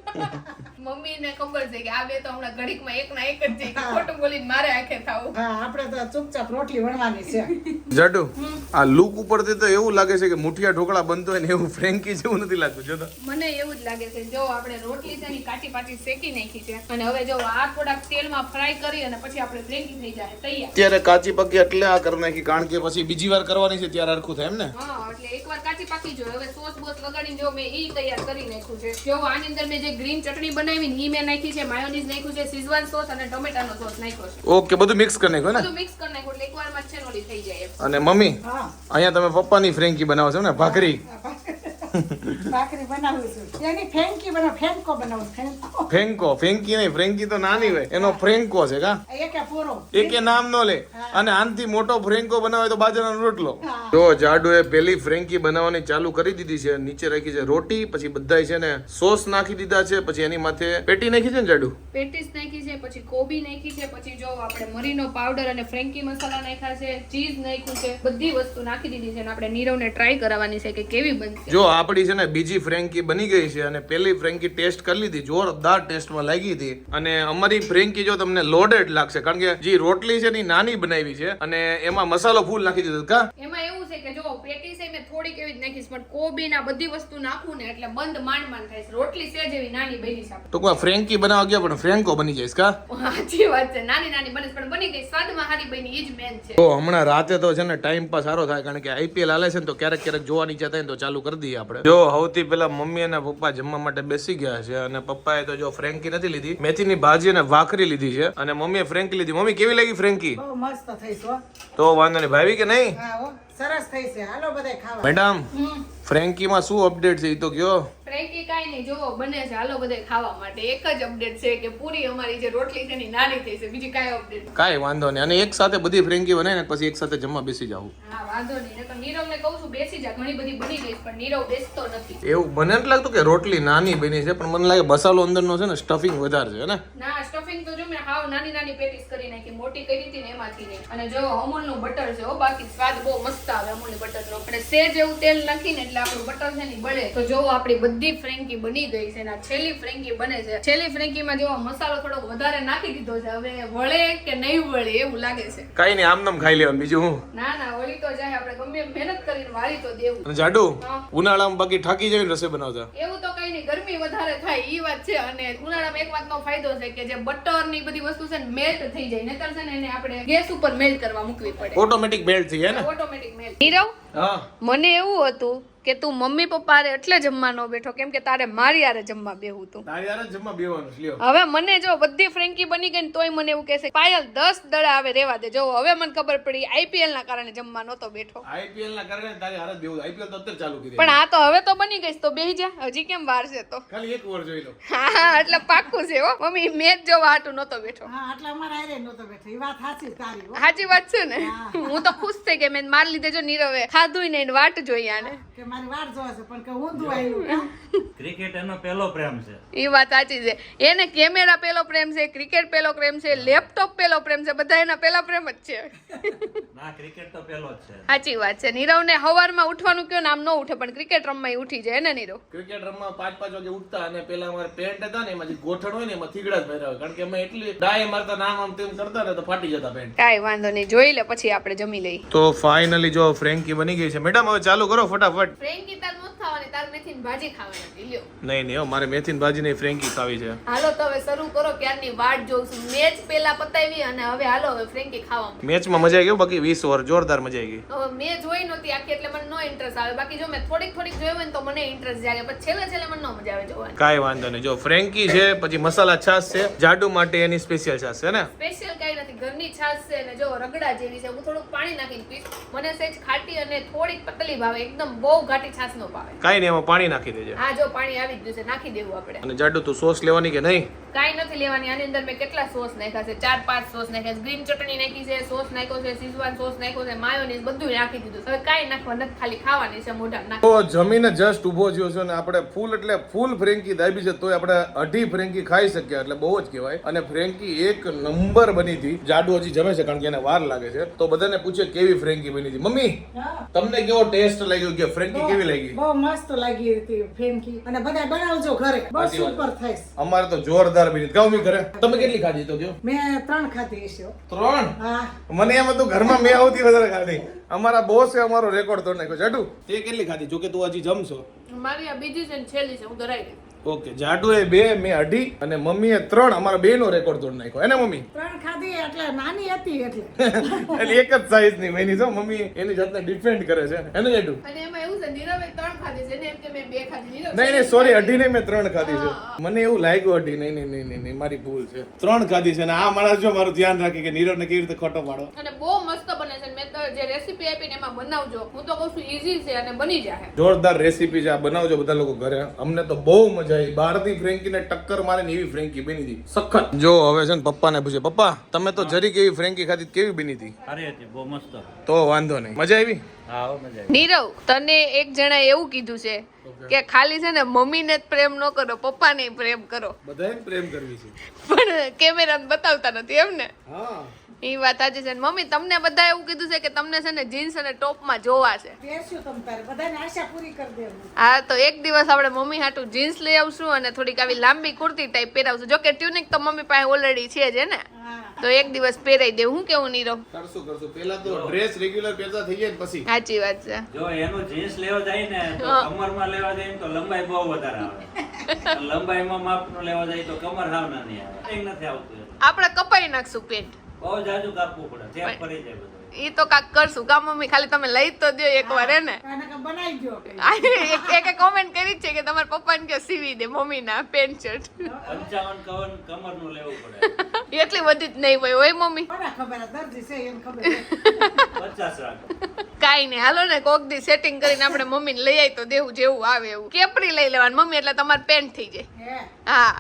મમ્મી ને ખબર છે કે આ બે તો હમણાં ઘડીકમાં એક ના એક જ છે ખોટું બોલીને મારે આંખે થાવું. હા આપણે તો ચૂપચાપ રોટલી વણવાની છે. જાડુ આ લુક ઉપરથી તો એવું લાગે છે કે મુઠિયા ઢોકળા બનતો હોય ને એવું ફ્રેન્કી જેવું નથી લાગતું જો તો. મને એવું જ લાગે છે જો આપણે રોટલી છે ને કાચી પાચી શેકી નાખી છે અને હવે જો આ થોડાક તેલમાં ફ્રાય કરી અને પછી આપણે ફ્રેન્કી થઈ જાય તૈયાર. અત્યારે કાચી પકી એટલે આ કરી નાખી કારણ કે પછી બીજી વાર કરવાની છે ત્યારે હરખું થાય એમ ને? હા એટલે એકવાર કાચી પાકી જો હવે સોસ બોસ લગાડીને જો મેં ઈ તૈયાર કરી નાખ્યું છે. જો આની અંદર મેં જે ગ્રીન ચટણી બનાવી ને ઈ મેં નાખી છે માયોનીઝ નાખ્યું છે સીઝવાન સોસ અને ટોમેટાનો સોસ નાખ્યો છે. ઓકે બધું મિક્સ કરી નાખ્યું ને? બધું મિક્સ કરી નાખ્યું એટલે એકવારમાં છે ને થઈ જાય અને મમ્મી હા. અહીંયા તમે પપ્પાની ફ્રેન્કી બનાવો છો ને ભાખરી. ભાખરી બનાવું છું. એની ફેંકી બનાવ ફેંકો બનાવું ફેંકો. ફેંકો ફેંકી નહીં ફ્રેન્કી તો નાની હોય. એનો ફ્રેન્કો છે કા? એકે પૂરો. એકે નામ નો લે. અને આનથી મોટો ફ્રેન્કો બનાવે તો બાજરાનો રોટલો. તો જાડુએ પેલી ફ્રેન્કી બનાવવાની ચાલુ કરી દીધી છે નીચે રાખી છે રોટી પછી બધાય છે ને સોસ નાખી દીધા છે પછી એની માથે પેટી નાખી છે ને જાડુ? પેટીસ નાખી છે પછી કોબી નાખી છે પછી જો આપણે મરીનો પાવડર અને ફ્રેન્કી મસાલા નાખ્યા છે ચીઝ નાખ્યું છે બધી વસ્તુ નાખી દીધી છે અને આપણે નીરવને ટ્રાય કરાવવાની છે કે કેવી બનશે. જો આપણી છે ને બીજી ફ્રેન્કી બની ગઈ છે અને પેલી ફ્રેન્કી ટેસ્ટ કરી લીધી જોરદાર ટેસ્ટમાં લાગી હતી. અને અમારી ફ્રેન્કી જો તમને લોડેડ લાગશે કારણ કે જે રોટલી છે ને નાની બનાવી છે અને એમાં મસાલો ફૂલ નાખી દીધો કા? એમાં એવું છે કે જો પેટીસ એ મેં થોડીક એવી જ નાખીશ પણ કોબી ના બધી વસ્તુ નાખું ને એટલે બંધ માંડ માંડ થાય છે. રોટલી છે જેવી નાની બની છે. ટૂંકમાં ફ્રેન્કી બનાવવા ગયા પણ ફ્રેન્કો બની જઈશ કા? સાચી વાત છે નાની નાની બને પણ બની ગઈ સ્વાદમાં હારી બની જ મેન છે. તો હમણાં રાતે તો છે ને ટાઈમ પાસ સારો થાય કારણ કે આઈપીએલ હાલે છે ને તો ક્યારેક ક્યારેક જોવાની ઈચ્છા થાય તો ચાલુ કરી દઈએ આપણે. જો સૌથી પહેલા મમ્મી અને પપ્પા જમવા માટે બેસી ગયા છે અને પપ્પાએ તો જો ફ્રેન્કી નથી લીધી મેથીની ભાજી અને ભાખરી લીધી છે અને મમ્મીએ ફ્રેન્કી લીધી. મમ્મી કેવી લાગી ફ્રેન્કી મસ્ત તો વાંધો નહીં. ભાવી કે નહીં? સરસ થઈ છે. હાલો બધા ખાવા. મેડમ. ફ્રેન્કીમાં શું અપડેટ છે એ તો કયો? ફ્રેન્કી કાંઈ નહીં જો બને છે હાલો બધે ખાવા માટે. એક જ અપડેટ છે કે પૂરી અમારી જે રોટલી છે ને નાની થઈ છે બીજી કાંઈ અપડેટ કાંઈ વાંધો નહીં. અને એક સાથે બધી ફ્રેન્કી બનાવીને પછી એક સાથે જમવા બેસી જાવ હા વાંધો નહીં. નકર નીરવને કહું છું બેસી જા ઘણી બધી બની ગઈ પણ નીરવ બેસતો નથી. એવું મને નથી લાગતું કે રોટલી નાની બની છે પણ મને લાગે મસાલો અંદરનો છે ને સ્ટફિંગ વધારે છે ને? ના સ્ટફિંગ તો જો મેં હાવ નાની નાની પેટીસ કરી નાખી મોટી કરી હતી ને એમાંથી નહીં. અને જો અમૂલનું બટર છે હો બાકી સ્વાદ બહુ મસ્ત આવે અમૂલની બટરનો અને સેજ એવું તેલ નાખીને એટલે આપણું બટર છે ને બળે. તો જો આપણી બધી ફ્રેન્કી બની ગઈ છે ને આ છેલ્લી ફ્રેન્કી બને છે. છેલ્લી ફ્રેન્કીમાં જેવો મસાલો થોડોક વધારે નાખી દીધો છે. હવે વળે કે નહીં વળે એવું લાગે છે. કઈ નહીં આમનામ ખાઈ લેવાનું. બીજું હું? ના ના વળી તો જાય આપણે ગમે મહેનત કરીને વાળી તો દેવું. અને જાડુ ઉનાળામાં બાકી ઠાકી જાય રસોઈ બનાવતા એવું તો કઈ નહીં ગરમી વધારે થાય ઈ વાત છે. અને ઉનાળામાં એક વાતનો ફાયદો છે કે જે બટરની બધી વસ્તુ છે ને મેલ્ટ થઈ જાય. નહીતર છે ને એને આપણે ગેસ ઉપર મેલ્ટ કરવા મૂકવી પડે. ઓટોમેટિક મેલ્ટ થઈ જાય ને? Automatic melt Nirav? મને એવું હતું કે તું મમ્મી પપ્પા હારે એટલે જમવા ન બેઠો કેમ કે તારે મારી આરે જમવા બેહવું તું તારી આરે જમવા બેવાનું લ્યો. હવે મને જો બધી ફ્રેન્કી બની ગઈ ને તોય મને એવું કહેશે પાયલ દસ દડા આવે રેવા દે. જો હવે મને ખબર પડી આઈપીએલ ના કારણે જમવા નહોતો બેઠો. આઈપીએલ ના કારણે તારી આરે બેહું આઈપીએલ તો અત્યારે ચાલુ કરી પણ આ તો હવે તો બની ગઈશ તો બેહી જા. હજી કેમ વાર છે તો? ખાલી એક વાર જોઈ લો. હા હા એટલે પાક્કું છે હો. મમ્મી મેચ જોવા હાટું નતો બેઠો. હા એટલે અમારે હારે નહોતો બેઠો. એ વાત સાચી તારી હો. સાચી વાત છે ને? હું. તો ખુશ થઈ ગઈ મેં માર લીધે જો નીરવે ખાધું નહીં ને વાટ જોઈ આને. કે મારી વાટ જોવે છે પણ કે ઊંધું આવ્યું ક્રિકેટ એનો પહેલો પ્રેમ છે. એ વાત સાચી છે. એને કેમેરા પેલો પ્રેમ છે ક્રિકેટ પેલો પ્રેમ છે લેપટોપ પેલો પ્રેમ છે બધા એના પહેલા પ્રેમ જ છે. ના ક્રિકેટ તો પહેલો જ છે. સાચી વાત છે. નીરવને હવારમાં ઉઠવાનું કયો નામ ન ઉઠે પણ ક્રિકેટ રમવા ઉઠી જાય ને નીરવ? ક્રિકેટ રમવા પાંચ પાંચ વાગે ઉઠતા અને પેલા અમારે પેન્ટ હતા ને એમાં જે ગોઠણ હોય ને એમાં થીગડા જ પહેરાવે. કારણ કે અમે એટલી ડાય મારતા નામ આમ તેમ કરતા ને તો ફાટી જતા પેન્ટ કાઈ વાંધો નહીં જોઈ લે પછી આપણે જમી લઈએ. તો ફાઇનલી જો ફ્રેન્કી બની ગઈ છે. મેડમ હવે ચાલુ કરો ફટાફટ. ફ્રેન્કી તાર નથી ખાવાની તાર મેથીની ભાજી ખાવાની લ્યો. નહીં નહીં મારે મેથીની ભાજી નહીં ફ્રેન્કી ખાવી છે. હાલો તો હવે શરૂ કરો ક્યારની વાટ જોઉં છું. મેચ પહેલા પતાવી અને હવે હાલો હવે ફ્રેન્કી ખાવા મેચમાં મજા આવી ગઈ બાકી વીસ ઓવર જોરદાર મજા આવી ગઈ. હવે મેં જોઈ નહોતી આખી એટલે મને નો ઇન્ટરેસ્ટ આવે. બાકી જો મેં થોડીક થોડીક જોયું હોય તો મને ઇન્ટરેસ્ટ જાગે. પણ છેલ્લે છેલ્લે મને નો મજા આવે જોવાની. કાઈ વાંધો નહીં. જો ફ્રેન્કી છે પછી મસાલા છાશ છે. જાડુ માટે એની સ્પેશિયલ છાશ છે ને? સ્પેશિયલ કઈ નથી. ઘરની છાશ છે અને જો રગડા જેવી છે. હું થોડુંક પાણી નાખીને પીશ. મને સહેજ ખાટી અને થોડીક પતલી ભાવે એકદમ બહુ ઘાટી છાશ નો ભાવે. કઈ નહીં એમાં પાણી નાખી દેજે. હા જો પાણી આવી જ છે નાખી દેવું આપણે. અને જાડુ તું સોસ લેવાની કે નહીં? કાંઈ નથી લેવાની. આની અંદર મેં કેટલા સોસ નાખ્યા છે? ચાર પાંચ સોસ નાખ્યા છે. ગ્રીન ચટણી નાખી છે સોસ નાખ્યો છે સીઝવાન સોસ નાખ્યો છે માયોનીઝ બધું નાખી દીધું હવે કાંઈ નાખવા નથી ખાલી ખાવાની છે મોઢા તો જમીને જસ્ટ ઊભો થયો છે ને આપણે ફૂલ એટલે ફૂલ ફ્રેન્કી દાબી છે તોય આપણે અઢી ફ્રેન્કી ખાઈ શકીએ. એટલે બહુ જ કહેવાય. અને ફ્રેન્કી એક નંબર બની હતી. જાડુ હજી જમે છે કારણ કે એને વાર લાગે છે. તો બધાને પૂછે કેવી ફ્રેન્કી બની હતી. મમ્મી તમને કેવો ટેસ્ટ લાગ્યો કે ફ્રેન્કી કેવી લાગી? બહુ મસ્ત લાગી હતી ફ્રેન્કી. અને બધા બનાવજો ઘરે. બહુ. સુપર થઈશ અમારે તો જોરદાર બની હતી. કહું મેં ઘરે. તમે કેટલી ખાધી તો કયો મેં ત્રણ ખાધી છે ત્રણ? હા. મને એમ હતું ઘરમાં મેં સૌથી વધારે ખાધી. અમારા બોસે અમારો રેકોર્ડ તોડ નાખ્યો જાડુ તે કેટલી ખાધી? જો કે તું હજી જમશો. મારી આ બીજી છે ને છેલ્લી છે હું ધરાઈ ગઈ ઓકે જાડુ એ બે મેં અઢી અને મમ્મીએ ત્રણ. અમારા બે નો રેકોર્ડ તોડ નાખ્યો. એને મમ્મી? ત્રણ ખાધી એટલે નાની હતી એટલે. એટલે એક જ સાઈઝની મેની જો મમ્મી. એની જાતને ડિફેન્ડ કરે છે. એને જાડુ? અને એમાં એવું છે નીરવે ત્રણ ખાધી છે ને એમ કે મેં બે ખાધી. નીરવ નહીં નહીં સોરી અઢી નહીં મેં ત્રણ ખાધી છે. મને એવું લાગ્યું અઢી. નહીં નહીં નહીં નહીં નહીં મારી ભૂલ છે. ત્રણ ખાધી છે અને આ માણસ જો મારું ધ્યાન રાખે કે નીરવને કેવી રીતે ખોટો પાડો. અને બહુ મસ્ત બને છે. મેં તો જે રેસીપી આપી ને એમાં બનાવજો. હું તો કહું છું ઈઝી છે અને બની જાય જોરદાર રેસીપી છે આ બનાવજો બધા લોકો ઘરે. અમને તો બહુ મજા આવી બહારથી ફ્રેન્કીને ટક્કર મારે ને એવી ફ્રેન્કી બની હતી. સખત. જો હવે છે ને પપ્પાને પૂછે પપ્પા તમે તો જરી કેવી ફ્રેન્કી ખાધી કેવી બની હતી? સારી હતી બહુ મસ્ત. તો વાંધો નહીં. મજા આવી? હા હો, મજા આવી. નીરવ તને એક જણાએ એવું કીધું છે કે ખાલી છે ને મમ્મીને જ પ્રેમ ન કરો પપ્પાને પ્રેમ કરો. બધાને પ્રેમ કરવી છે. પણ કેમેરા બતાવતા નથી એમ ને હા. એ વાત આજે છે. ને મમ્મી તમને બધા એવું કીધું છે કે તમને છે ને જીન્સ અને ટોપમાં જોવા છે. પહેરશું તમ તારે. બધાને આશા પૂરી કરી દેવું હા તો એક દિવસ આપણે મમ્મી હાટું જીન્સ લઈ આવશું અને થોડીક આવી લાંબી કુર્તી ટાઈપ પહેરાવશું. જો કે ટ્યુનિક તો મમ્મી પાસે ઓલરેડી છે જ ને? તો એક દિવસ પહેરાઈ દેવું. હું કેવું નીરવ? કરશું કરશું. પેલા તો ડ્રેસ રેગ્યુલર પહેરતા થઈ જાય પછી. સાચી વાત છે. જો એનું જીન્સ લેવા જાય ને તો. કમરમાં લેવા જાય તો લંબાઈ બહુ વધારે આવે. લંબાઈમાં માપનું લેવા જાય તો કમર હાવ નાની આવે. કંઈ નથી આવતું આપણે કપાઈ નાખશું પેન્ટ. બહુ જાજુ કાપવું પડે ત્યાં ફરી જાય બધું. એ તો કાક કરશું. કા મમ્મી ખાલી તમે લઈ જ તો દો એકવાર હે. ને. બનાવી ગયો એક એક કોમેન્ટ કરી છે કે તમારા પપ્પાને કે સીવી દે મમ્મી ના પેન્ટ શર્ટ પંચાવન કવન કમરનું લેવું પડે. એટલી બધી જ નહીં હોય હોય મમ્મી? ખબર આ દર્દી છે એમ ખબર છે. પચાસ રાખો. કાઈ નહીં હાલો ને કોક દી સેટિંગ કરીને આપણે મમ્મીને લઈ આવી તો દેવું જેવું આવે એવું. કેપરી લઈ લેવાનું? મમ્મી એટલે તમારે પેન્ટ થઈ જાય. હા.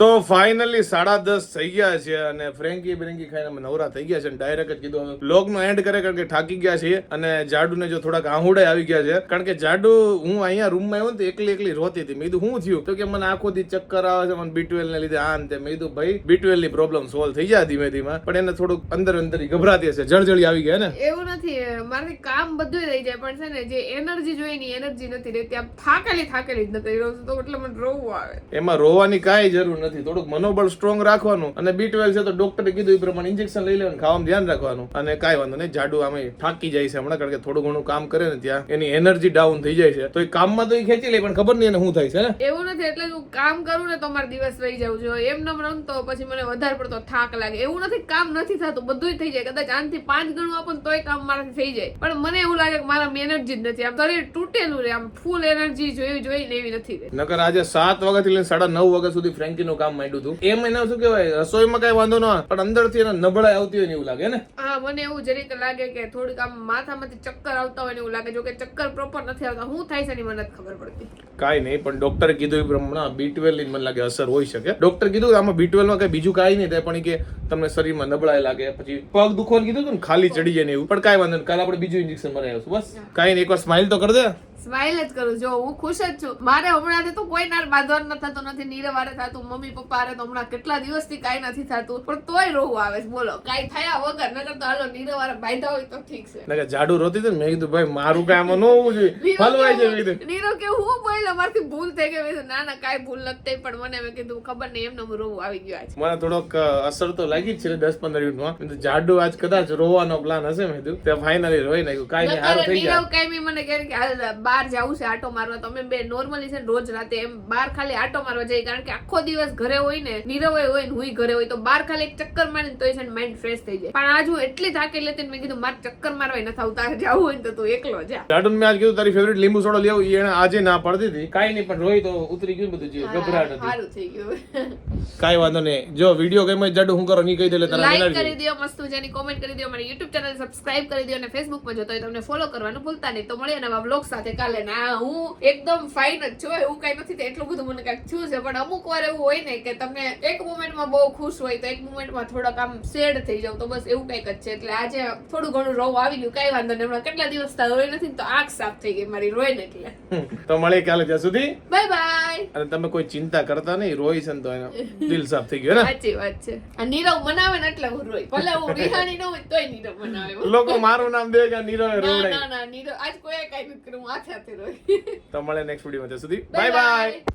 તો ફાઇનલી સાડા દસ થઈ ગયા છે અને ફ્રેન્કી બ્રેન્કી ખાઈને અમે નવરા થઈ ગયા છે અને ડાયરેક્ટ જ કીધું હવે બ્લોગ નો એન્ડ કરે કારણ કે થાકી ગયા છીએ અને જાડુને જો થોડાક આહુડે આવી ગયા છે. કારણ કે જાડુ હું અહીંયા રૂમમાં આવ્યો ને તો એકલી એકલી રોતી હતી. મેં કીધું શું થયું? તો કે મને આખો દી ચક્કર આવે છે મને બીટવેલ ને લીધે આ ને તે મેં કીધું ભાઈ બીટવેલની પ્રોબ્લેમ સોલ્વ થઈ જાય ધીમે ધીમે. પણ એને થોડુંક અંદર અંદર ગભરાતી હશે. જળજળી આવી ગયા ને? એવું નથી મારે કામ બધું રહી જાય પણ છે ને જે એનર્જી જોઈએ ની એનર્જી નથી રહેતી. આમ થાકેલી થાકેલી જ નથી. રહું તો એટલે મને રોવું આવે. એમાં રોવાની કાંઈ જરૂર જરૂર નથી. થોડુંક મનોબળ સ્ટ્રોંગ રાખવાનું અને બી ટ્વેલ્વ છે તો ડોક્ટરે કીધું એ પ્રમાણે ઇન્જેક્શન લઈ લેવાનું ખાવાનું ધ્યાન રાખવાનું. અને કાંઈ વાંધો નહીં જાડુ આમે થાકી જાય છે હમણાં કારણ કે થોડું ઘણું કામ કરે ને ત્યાં એની એનર્જી ડાઉન થઈ જાય છે. તો એ કામમાં તો એ ખેંચી લે પણ ખબર નહીં એને શું થાય છે ને એવું નથી એટલે હું કામ કરું ને તો મારા દિવસ રહી જવું જોઈએ. એમ નમ રમતો પછી મને વધારે પડતો થાક લાગે. એવું નથી કામ નથી થતું બધું થઈ જાય. કદાચ આનથી પાંચ ગણું આપો તોય કામ મારાથી થઈ જાય. પણ મને એવું લાગે કે મારા એનર્જી જ નથી. આમ શરીર તૂટેલું રે આમ ફૂલ એનર્જી જોઈ જોઈને એવી નથી નકર આજે સાત વાગ્યાથી લઈને સાડા નવ વાગ્યા સુધી ફ્રેન્કીનું કામ માંડ્યું હતું. એમ એને શું કહેવાય રસોઈમાં કઈ વાંધો ન પણ અંદરથી એને નબળાઈ આવતી હોય ને એવું લાગે ને? હા મને એવું જરીક લાગે કે થોડીક આમ માથામાંથી ચક્કર આવતા હોય ને એવું લાગે જો કે ચક્કર પ્રોપર નથી આવતા. હું થાય છે ને મને ખબર પડતી. કાંઈ નહીં પણ ડોક્ટરે કીધું એ પ્રમાણે બી ટ્વેલ્વ મને લાગે અસર હોઈ શકે. ડોક્ટર કીધું કે આમાં બી ટ્વેલ્વમાં કઈ બીજું કાંઈ નહીં થાય પણ કે તમને શરીરમાં નબળાઈ લાગે પછી પગ દુખવાનું કીધું હતું ને ખાલી ચડી જાય ને એવું. પણ કાંઈ વાંધો નહીં કાલે આપણે બીજું ઇન્જેક્શન મરાવી બસ. કાંઈ નહીં એકવાર સ્માઇલ તો કરી દે સ્માઇલ જ કરું જો હું ખુશ જ છું. મારે હમણાંથી તો કોઈ નાર બાંધવાર ન થતો નથી નીરવારે થતું મમ્મી પપ્પા હારે તો હમણાં કેટલા દિવસથી કાંઈ નથી થતું. પણ તોય રોવું આવે છે. બોલો કાંઈ થયા વગર? નકર તો હાલો નીરવારે બાંધ્યા હોય તો ઠીક છે. નકર જાડુ રોતી હતી ને મેં કીધું ભાઈ મારું કામ ન હોવું જોઈએ. હલવાઈ જાય મેં નીરવ કે હું બોલ્યો? મારથી ભૂલ થઈ ગઈ. છે ના ના કાંઈ ભૂલ નથી પણ મને મેં કીધું ખબર નહીં એમને રોવું આવી ગયા છે મને થોડોક અસર તો લાગી જ છે દસ પંદર મિનિટમાં. જાડુ આજ કદાચ રોવાનો પ્લાન હશે મેં કીધું. ત્યાં ફાઇનલી રોઈ નાખ્યું. કાંઈ નહીં સારું થઈ જાય કાંઈ મને કે હાલ બહાર જવું છે આટો મારવા તો બે નોર્મલી છે ને રોજ રાતે એમ બહાર ખાલી આટો મારવા જઈએ કારણ કે આખો દિવસ ઘરે હોય ને નીરવે હોય ને હું ઘરે હોય તો બહાર ખાલી એક ચક્કર મારીને તોય છે ને માઇન્ડ ફ્રેશ થઈ જાય. પણ આજ હું એટલી થાકી લેતી મેં કીધું મારે ચક્કર મારવા નથી આવતા તારે જાવું હોય ને તો તું એકલો જા. ગાર્ડન મેં આજ કીધું તારી ફેવરેટ લીંબુ સોડો લેવું એને આજે ના પડતી હતી. કાઈ નહીં પણ રોઈ તો ઉતરી ગયું બધું જીવ ગભરાટ હતી. સારું થઈ ગયું. કાઈ વાંધો નહીં. જો વીડિયો ગમે જાડુ હું કરો નહીં કહી દે એટલે તારા લાઈક કરી દો મસ્ત જેની કોમેન્ટ કરી દો મારી યુટ્યુબ ચેનલ સબસ્ક્રાઇબ કરી દો અને ફેસબુક પર જોતો હોય તમને ફોલો કરવાનું ભૂલતા નહીં. તો મળીએ નવા બ્લોગ સાથે. કાલે ના હું એકદમ ફાઇન જ છું. એવું કઈ નથી એટલું બધું મને કાંઈક થયું છે. પણ અમુક વાર એવું હોય ને કે તમે એક મુમેન્ટમાં બહુ ખુશ હોય તો એક મુમેન્ટમાં થોડાક આમ સેડ થઈ જાવ. તો બસ એવું કંઈક જ છે. એટલે આજે થોડું ઘણું રોવ આવી ગયું. કઈ વાંધો નહીં. હમણાં કેટલા દિવસ થયા? રોઈ નથી તો આંખ સાફ થઈ ગઈ મારી. રોય ને એટલે. તો મળીએ કાલે ત્યાં સુધી. બાય બાય અને તમે કોઈ ચિંતા કરતા નહીં. રોઈ છે તો એનો દિલ સાફ થઈ ગયો ને? સાચી વાત છે. આ નીરવ મનાવે ને એટલે હું રોઈ. ભલે હું રિહાણી ન હોય તોય નીરવ મનાવે. લોકો મારું નામ દે કે નીરવ ના ના ના નીરવ. આજ કોઈ કઈ નથી કર્યું. હું હાથે હાથે તો મળે નેક્સ્ટ વિડીયોમાં ત્યાં સુધી. Bye bye